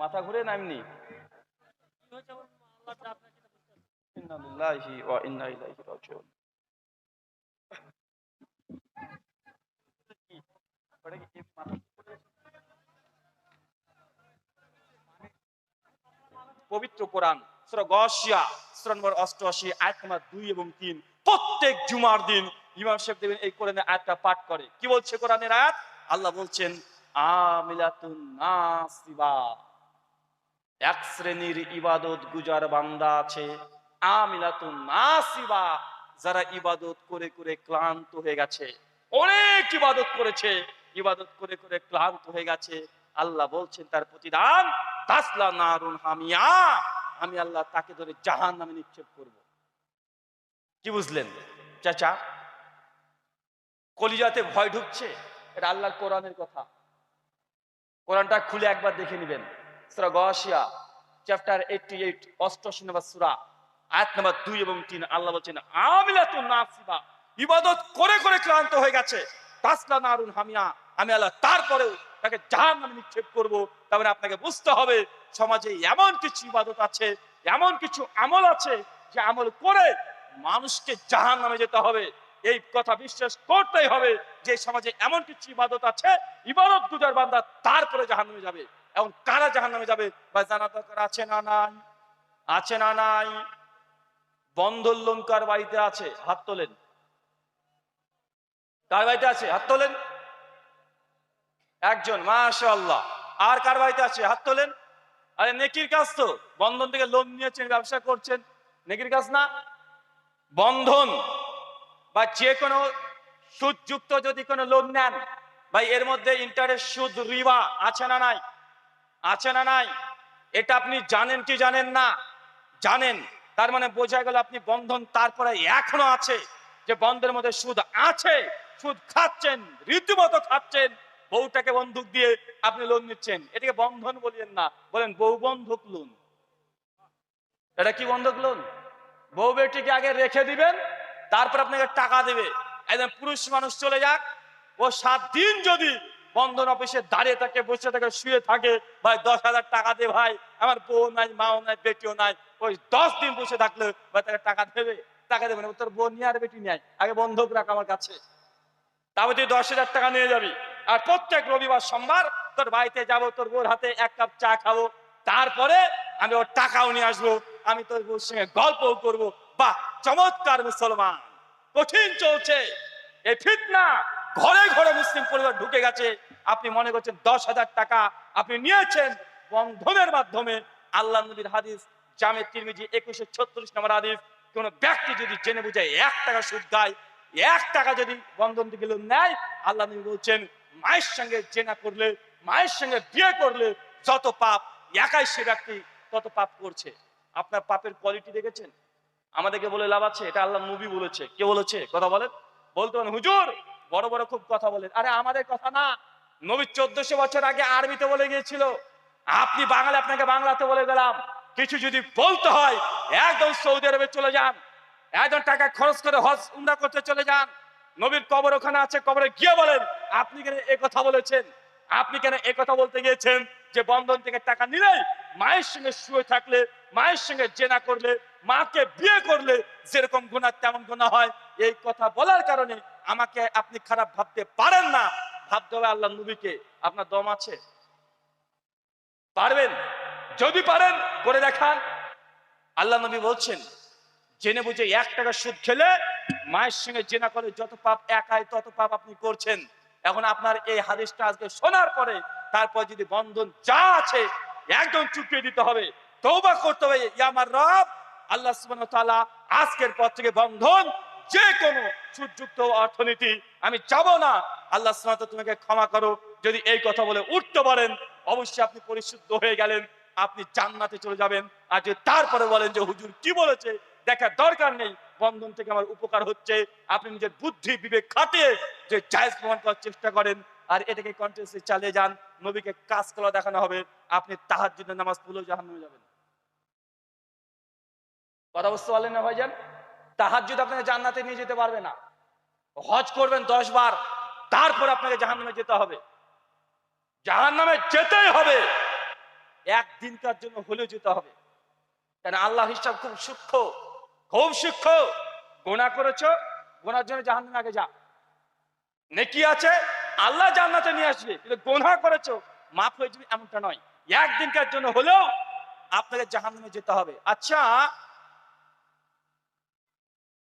মাথা ঘুরে না এমনি ইন্না লিল্লাহি ওয়া ইন্না ইলাইহি রাজিউন। ওটা কি এই মাথা ঘুরে? পবিত্র কোরআন, সূরা নম্বর 88 আয়াত নম্বর 2 এবং তিন। প্রত্যেক জুমার দিন ইমাম সাহেব দেবেন এই কোরআনের আয়াতটা পাঠ করে। কি বলছে কোরআনের আয়াত? আল্লাহ বলছেন, আমিলাতুন নাসিবা। এক শ্রেণির ইবাদত গুজার বান্দা আছে, আমিলাতুন যারা ইবাদত করে করে ক্লান্ত হয়ে গেছে। অনেক ইবাদত করেছে, ইবাদত করে করে ক্লান্ত হয়ে গেছে। আল্লাহ বলছেন, তার প্রতিদান, তাসলা নারুন হামিয়া, আমি আল্লাহ তাকে ধরে জাহান নামে নিক্ষেপ করব। কি বুঝলেন? চাচা, কলিজাতে ভয় ঢুকছে? এটা আল্লাহর কোরআনের কথা। কোরআনটা খুলে একবার দেখে নেবেন। সূরা চ্যাপ্টার 88 অষ্টআশি নম্বর সূরা, আয়াত নম্বর 2 এবং 3 আল্লাহ বলছেন ইবাদত করে করে ক্লান্ত হয়ে গেছে। তাসলা নারুন হামিয়া, আমি আল্লাহ তারপরেও তাকে জাহান্নামে নিক্ষেপ করব। তারপরে আপনাকে বুঝতে হবে, সমাজে এমন কিছু ইবাদত আছে, এমন কিছু আমল আছে, যে আমল করে মানুষকে জাহান্নামে যেতে হবে। এই কথা বিশ্বাস করতেই হবে যে সমাজে এমন কিছু ইবাদত আছে, ইবাদত গুজার বান্দা তারপরে জাহান্নামে যাবে। এখন কারা জাহান্নামে যাবে? বা জানা দরকার আছে না নাই? আছে না নাই? লোন কার বাড়িতে আছে? হাত তোলেন। কার বাড়িতে আছে? হাত তোলেন। একজন, মাশাআল্লাহ। আর কার বাড়িতে আছে? হাত তোলেন। আরে, নেকির কাজ তো। বন্ধন থেকে লোন নিয়েছেন, ব্যবসা করছেন। নেকির কাজ না? বন্ধন। বা যে কোনো সুদযুক্ত যদি কোনো লোন নেন, ভাই, এর মধ্যে ইন্টারেস্ট সুদ, রিবা আছে না নাই? আছে না নাই? এটা আপনি জানেন কি জানেন না? জানেন। তার মানে বোঝা গেল আপনি বন্ধন তারপরে এখনও আছে, যে বন্ধের মধ্যে সুদ আছে, সুদ খাচ্ছেন, রীতিমতো খাচ্ছেন। বউটাকে বন্ধক দিয়ে আপনি লোন নিচ্ছেন। এটাকে বন্ধন বলিয়েন না, বলেন বউ বন্ধক লোন। এটা কি বন্ধক লোন? বউ বেটিকে আগে রেখে দিবেন, তারপর আপনাকে টাকা দেবে। একদম পুরুষ মানুষ চলে যাক, ও সাত দিন যদি বন্ধন অফিসে দাঁড়িয়ে থাকে, বসে থাকে, শুয়ে থাকে। ভাই, দশ হাজার টাকা দে ভাই। আমার বউ নাই, মাও নাই, বেটিও নাই। ওই দশ দিন বসে থাকলে ভাই তাকে টাকা দেবে। টাকা দেবে না তোর বউ নিয়ে আর বেটি নেয় আগে বন্ধক রাখ আমার কাছে। তারপর তুই দশ হাজার টাকা নিয়ে যাবি। আর প্রত্যেক রবিবার, সোমবার তোর বাড়িতে যাব, তোর বউর হাতে এক কাপ চা খাব। তারপরে আমি ওর টাকাও নিয়ে আসব। আমি তোর বউর সঙ্গে গল্পও করব। বাহ, চমৎকার মুসলমান। কঠিন চলছে। এই ফিতনা ঘরে ঘরে মুসলিম পরিবার ঢুকে গেছে। আপনি মনে করছেন দশ হাজার টাকা আপনি নিয়েছেন বন্ধনের মাধ্যমে আল্লাহ নবীর হাদিস, জামে তিরমিজি একুশে ছত্রিশ নম্বর হাদিস। কোন ব্যক্তি যদি জেনে বুঝে এক টাকা সুদ দেয়, এক টাকা যদি বন্ধন লোন নেয়, আল্লাহ নবী বলছেন, মায়ের সঙ্গে জেনা করলে, মায়ের সঙ্গে বিয়ে করলে যত পাপ একাই সে ব্যক্তি তত পাপ করছে। আপনার পাপের কোয়ালিটি দেখেছেন? আমাদেরকে বলে লাভ আছে, এটা আল্লাহ নবী বলেছে। কে বলেছে? কথা বলেন। বলতে পারেন, হুজুর বড় বড় খুব কথা বলেন আরে আমাদের কথা না নবী চোদ্দশো বছর আগে আরবিতে বলে গিয়েছিল, আপনি বাঙালি, আপনাকে বাংলাতে বলে গেলাম। কিছু যদি বলতে হয়, একদম সৌদি আরবে চলে যান। একজন টাকা খরচ করে হজ, উমরা করতে চলে যান। নবীর কবর ওখানে আছে, কবরে গিয়ে বলেন, আপনি কেন এ কথা বলেছেন? আপনি কেন এ কথা বলতে গিয়েছেন যে বন্ধন থেকে টাকা নিলেই মায়ের সঙ্গে শুয়ে থাকলে, মায়ের সঙ্গে জেনা করলে, মাকে বিয়ে করলে যেরকম গুণা তেমন গুণা হয়? এই কথা বলার কারণে আমাকে আপনি খারাপ ভাবতে পারেন না। ভাবতে হবে আল্লাহ নবীকে। আপনার দম আছে? পারবেন? যদি পারেন, করে দেখান। আল্লাহ নবী বলছেন, জেনে বুঝে এক টাকা সুদ খেলে মায়ের সঙ্গে জেনা করে যত পাপ একাই তত পাপ আপনি করছেন। এখন আপনার এই হাদিসটা আজকে শোনার পরে তারপর যদি বন্ধন যা আছে একদম চুকিয়ে দিতে হবে। তৌবা করতে হবে আমার রব। আল্লাহ আজকের পর থেকে বন্ধন যে কোনো সুযুক্ত অর্থনীতি, আমি যাব না। আল্লাহ সুবহানাহু তোমাকে ক্ষমা করো যদি এই কথা বলে উঠতে পারেন, অবশ্যই আপনি পরিশুদ্ধ হয়ে গেলেন, আপনি জান্নাতে চলে যাবেন। আর যদি তারপরে বলেন যে, হুজুর কি বলেছে? দেখার দরকার নেই। বন্ধন থেকে আমার উপকার হচ্ছে। আপনি নিজের বুদ্ধি, বিবেক খাটিয়ে যে জায়েজ প্রমাণ করার চেষ্টা করেন, আর এটাকে কন্টিনিউসলি চালিয়ে যান। নবীকে কাজ করা দেখানো হবে। আপনি তাহার জন্য নামাজ পড়লেও জাহান্নামে যাবেন। কথা বুঝতে পারলেন না ভাইজান? তাহার যদি আপনাকে জান্নাতে নিয়ে যেতে পারবে না। হজ করবেন দশ বার, তারপর আপনাকে জাহান্নামে যেতে হবে। জাহান্নামে যেতেই হবে। একদিনকার জন্য হলেও যেতে হবে। কেন আল্লাহ হিসাব খুব সূক্ষ্ম খুব সূক্ষ্ম। গোনা করেছ, গোনার জন্য জাহান্নামে আগে যা নেকি আছে, আল্লাহ জান্নাতে নিয়ে আসবে, কিন্তু গোনা করেছ, মাফ হয়ে যাবে এমনটা নয়। একদিনকার জন্য হলেও আপনাকে জাহান্নামে যেতে হবে। আচ্ছা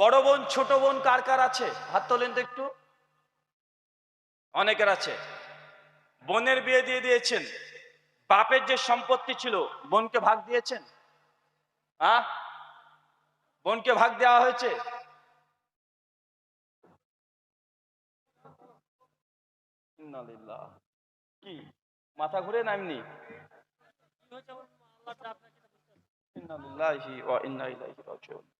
বড় বোন, ছোট বোন কার কার আছে? হাত তোলেন তো একটু। অনেকের আছে। বোনের বিয়ে দিয়ে দিয়েছেন। বাপের যে সম্পত্তি ছিল, বোনকে ভাগ দিয়েছেন? হ্যাঁ বোনকে ভাগ দেওয়া হয়েছে। কি? মাথা ঘুরে না এমনি? ইন্নালিল্লাহি ওয়া ইন্না ইলাইহি রাজিউন।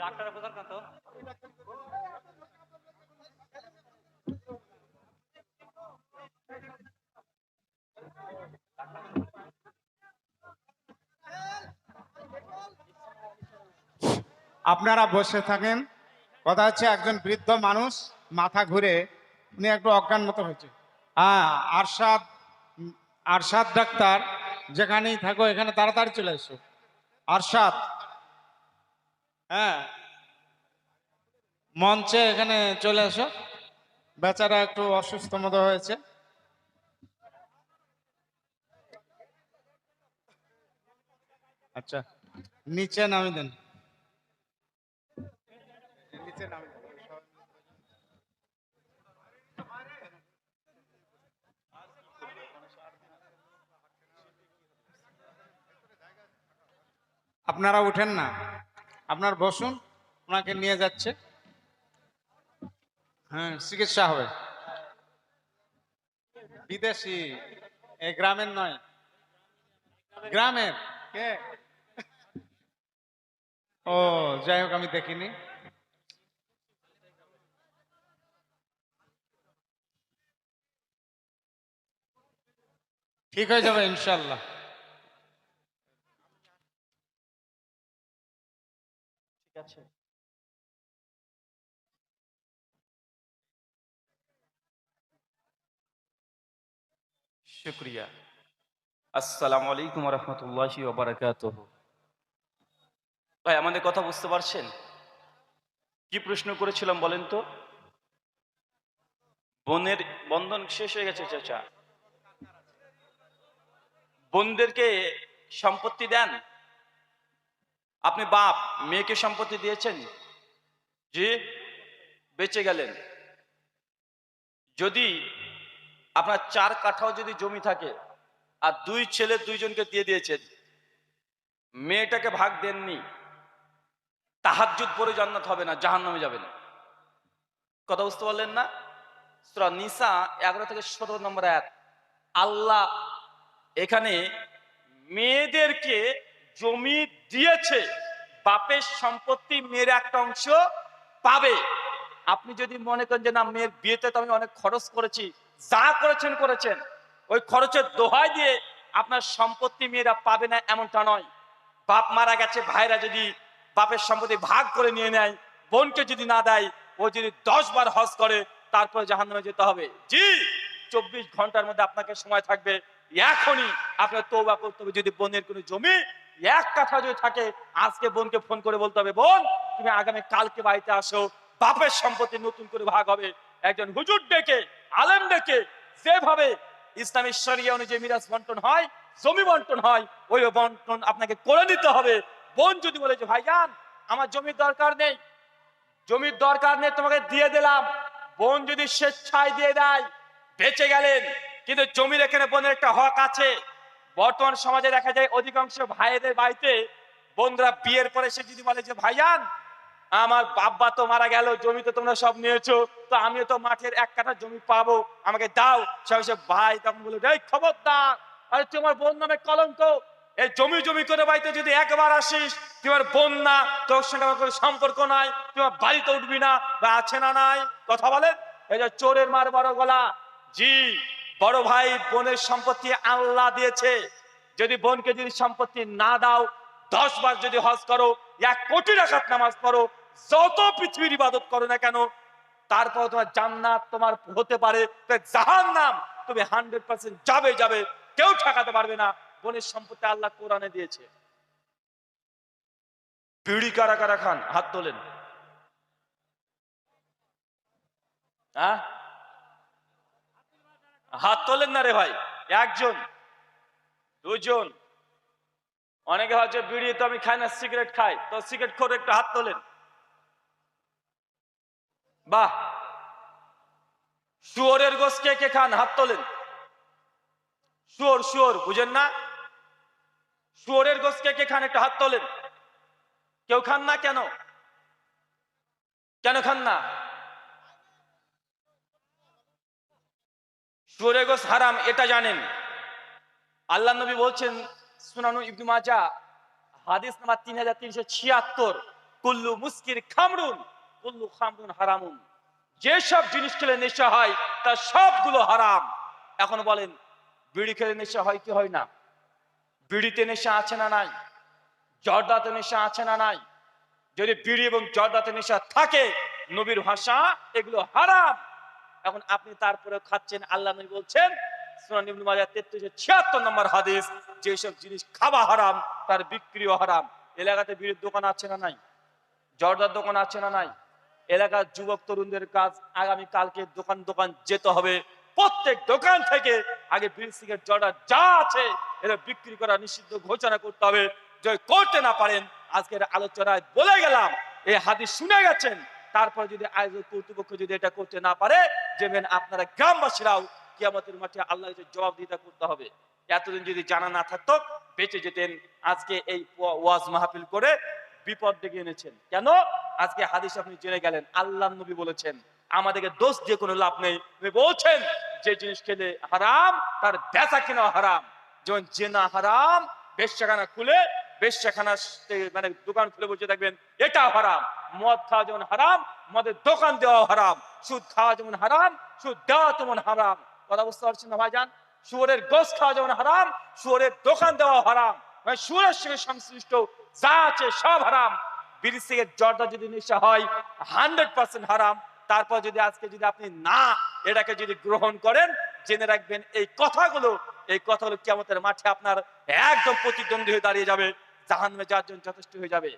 ডাক্তার বোঝার আপনারা বসে থাকেন। কথা হচ্ছে একজন বৃদ্ধ মানুষ মাথা ঘুরে উনি একটু অজ্ঞান মতো হয়েছে। হ্যাঁ আরশাদ আরশাদ ডাক্তার যেখানেই থাকো, এখানে তাড়াতাড়ি চলে এসো। আরশাদ হ্যাঁ মঞ্চে এখানে চলে এসো। বেচারা একটু অসুস্থ মতো হয়েছে। আচ্ছা নিচে নামি দেন। নিচে নামি দেন আপনারা উঠেন না। আপনার বসুন, ওনাকে নিয়ে যাচ্ছে। হ্যাঁ চিকিৎসা হবে। বিদেশি এই গ্রামের নয়। গ্রামের। কে? ও, যাই হোক, আমি দেখিনি। ঠিক হয়ে যাবে, ইনশাল্লাহ। আছে শুক্রিয়া আসসালামু আলাইকুম রহমতুল্লাহি ভাই, আমাদের কথা বুঝতে পারছেন? কি প্রশ্ন করেছিলাম বলেন তো? বোনের বন্ধন শেষ হয়ে গেছে, চাচা। বোনদেরকে সম্পত্তি দেন। আপনি বাপ, মেয়েকে সম্পত্তি দিয়েছেন? যে বেঁচে গেলেন। যদি আপনার চার কাঠাও যদি জমি থাকে, আর দুই ছেলে দুইজনকে দিয়ে দিয়েছেন, মেয়েটাকে ভাগ দেননি, তাহাজ্জুদ পরে জান্নাত হবে না, জাহান্নামে যাবে না। কথা বুঝতে পারলেন না? নিসা এগারো থেকে সতেরো নম্বর এক আল্লাহ এখানে মেয়েদেরকে জমি দিয়েছে, বাপের সম্পত্তি মেয়ের একটা অংশ পাবে। আপনি যদি মনে করেন যে না, মেয়ের বিয়েতে তো আমি অনেক খরচ করেছি, যা করেছেন করেছেন। ওই খরচের দোহাই দিয়ে আপনার সম্পত্তি মেয়েরা পাবে না এমনটা নয়। বাপ মারা গেছে, ভাইরা যদি বাপের সম্পত্তি ভাগ করে নিয়ে নেয়, বোনকে যদি না দেয়, ও যদি দশ বার হজ করে, তারপরে জাহান্নামে যেতে হবে। জি, চব্বিশ ঘণ্টার মধ্যে আপনাকে সময় থাকবে। এখনই আপনার তৌবা করতে হবে। যদি বোনের কোনো জমি এক কথা যদি থাকে, আজকে বোনকে ফোন করে বলতে হবে, বোন, তুমি আগামী কালকে বাড়িতে আসো, বাপের সম্পত্তি নতুন করে ভাগ হবে। একজন হুজুর ডেকে, আলেম ডেকে, যেভাবে ইসলামী শরিয়া অনুযায়ী মিরাজ বন্টন হয়, জমি বন্টন হয় ওই বন্টন আপনাকে করে নিতে হবে। বোন যদি বলে যে, ভাইজান, আমার জমির দরকার নেই, জমির দরকার নেই, তোমাকে দিয়ে দিলাম। বোন যদি স্বেচ্ছায় দিয়ে দেয়, বেঁচে গেলেন। কিন্তু জমির এখানে বোনের একটা হক আছে। বর্তমান সমাজে দেখা যায় অধিকাংশ ভাইদের বাড়িতে বন্ধুরা বিয়ের পরে সে যদি বলে যে ভাইয়ান আমার বাবা তো মারা গেল, জমি তো তোমরা সব নিয়েছো, তো আমিও তো মাঠের এক কাঠা জমি পাবো, আমাকে দাও। সে সে ভাই, তখন বলে, এই খবরদার, আরে তোমার বোন নামে কলঙ্ক, এই জমি জমি করে বাড়িতে যদি একবার আসিস, তোমার বোন না, তোর সঙ্গে আমার কোনো সম্পর্ক নাই, তোমার বাড়িতে উঠবি না, বা আছে না নাই? কথা বলেন এই যে চোরের মার বড় গলা। জি বড় ভাই বোনের সম্পত্তি আল্লাহ দিয়েছে। যদি বোনকে যদি সম্পত্তি না দাও, দশ বার যদি হজ করো, এক কোটি রাখাত নামাজ পড়ো, যত পৃথিবীর ইবাদত করো না কেন, তারপর তোমার জান্নাত তোমার হতে পারে জাহান নাম তুমি হান্ড্রেড পার্সেন্ট যাবে যাবে, কেউ ঠেকাতে পারবে না। বোনের সম্পত্তি আল্লাহ কোরআনে দিয়েছে। বিড়ি কারা কারা খান? হাত তোলেন। হ্যাঁ হাত তোলেন না রে ভাই, একজন, দুজন। অনেকে হচ্ছে বিড়ি তো আমি খাই না, সিগারেট খাই। তো সিগারেট করে একটু হাত তোলেন। বাহ! শুয়োরের গোস কে কে খান? হাত তোলেন। শুয়োর শুয়োর, বুঝেন না? শুয়োরের গোস কে কে খান? একটু হাত তোলেন। কেউ খান না কেন? কেন খান না? শুয়োরের গোস হারাম এটা জানেন। আল্লাহ নবী বলছেন, সুনানু ইবনু মাজা, হাদিস নাম্বার তিন হাজার তিনশো ছিয়াত্তর, কুল্লু মুস্কির খামরুন, কুল্লু খামরুন হারামুন। যেসব জিনিস খেলে নেশা হয় তা সবগুলো হারাম। এখন বলেন, বিড়ি খেলে নেশা হয় কি হয় না? বিড়িতে নেশা আছে না নাই? জর্দাতে নেশা আছে না নাই? যদি বিড়ি এবং জর্দাতে নেশা থাকে, নবীর ভাষা এগুলো হারাম। এখন আপনি তারপরে খাচ্ছেন, আল্লাহ নবী বলছেন, সুনান ইবনে মাজাহ 3376 নম্বর হাদিস যেসব জিনিস খাওয়া হারাম, তার বিক্রিও হারাম। এলাকাতে বিড়ির দোকান আছে না নাই? জর্দার দোকান আছে না নাই? এলাকার যুবক তরুণদের কাজ আগামী কালকে দোকান দোকান যেতে হবে। প্রত্যেক দোকান থেকে আগে বিড়ি, সিগারেট, জর্দা যা আছে এটা বিক্রি করা নিষিদ্ধ ঘোষণা করতে হবে। যদি করতে না পারেন, আজকের আলোচনায় বলে গেলাম, এই হাদিস শুনে গেছেন। তারপর যদি আয়োজক কর্তৃপক্ষ যদি এটা করতে না পারে যেবেন আপনারা গ্রামবাসীরাও কিয়ামতের মাঠে আল্লাহ জবাব দিতে করতে হবে। এতদিন যদি জানা না থাকতো, বেঁচে যেতেন। আজকে এই ওয়াজ মাহফিল করে বিপদ ডেকে এনেছেন। কেন? আজকে হাদিস আপনি জেনে গেলেন, আল্লাহ নবী বলেছেন, আমাদেরকে দোষ দিয়ে কোনো লাভ নেই। উনি বলছেন, যে জিনিস খেলে হারাম, তার বেচা কেনা হারাম। যেমন জেনা হারাম বেশখানা খুলে বেশখানা মানে দোকান খুলে বসে থাকবেন এটা হারাম, মদ খাওয়া যেমন হারাম, মদের দোকান দেওয়া হারাম, সুদ খাওয়া যেমন হারাম, সুদ দেওয়া তেমন হারাম। কথা বুঝতে পারছেন না ভাইজান? শুয়োরের গোস খাওয়া যেমন হারাম, শুয়োরের দোকান দেওয়া হারাম। মানে শুয়োরের সঙ্গে সংশ্লিষ্ট যা আছে সব হারাম। বিড়ি, সিগারেট, জর্দা যদি নেশা হয়, হান্ড্রেড পার্সেন্ট হারাম। তারপর যদি আজকে যদি আপনি না এটাকে যদি গ্রহণ করেন, জেনে রাখবেন এই কথাগুলো এই কথাগুলো কেমতের মাঠে আপনার একদম প্রতিদ্বন্দ্বী হয়ে দাঁড়িয়ে যাবে। জাহান্নামে যাওয়ার জন্য যথেষ্ট হয়ে যাবে।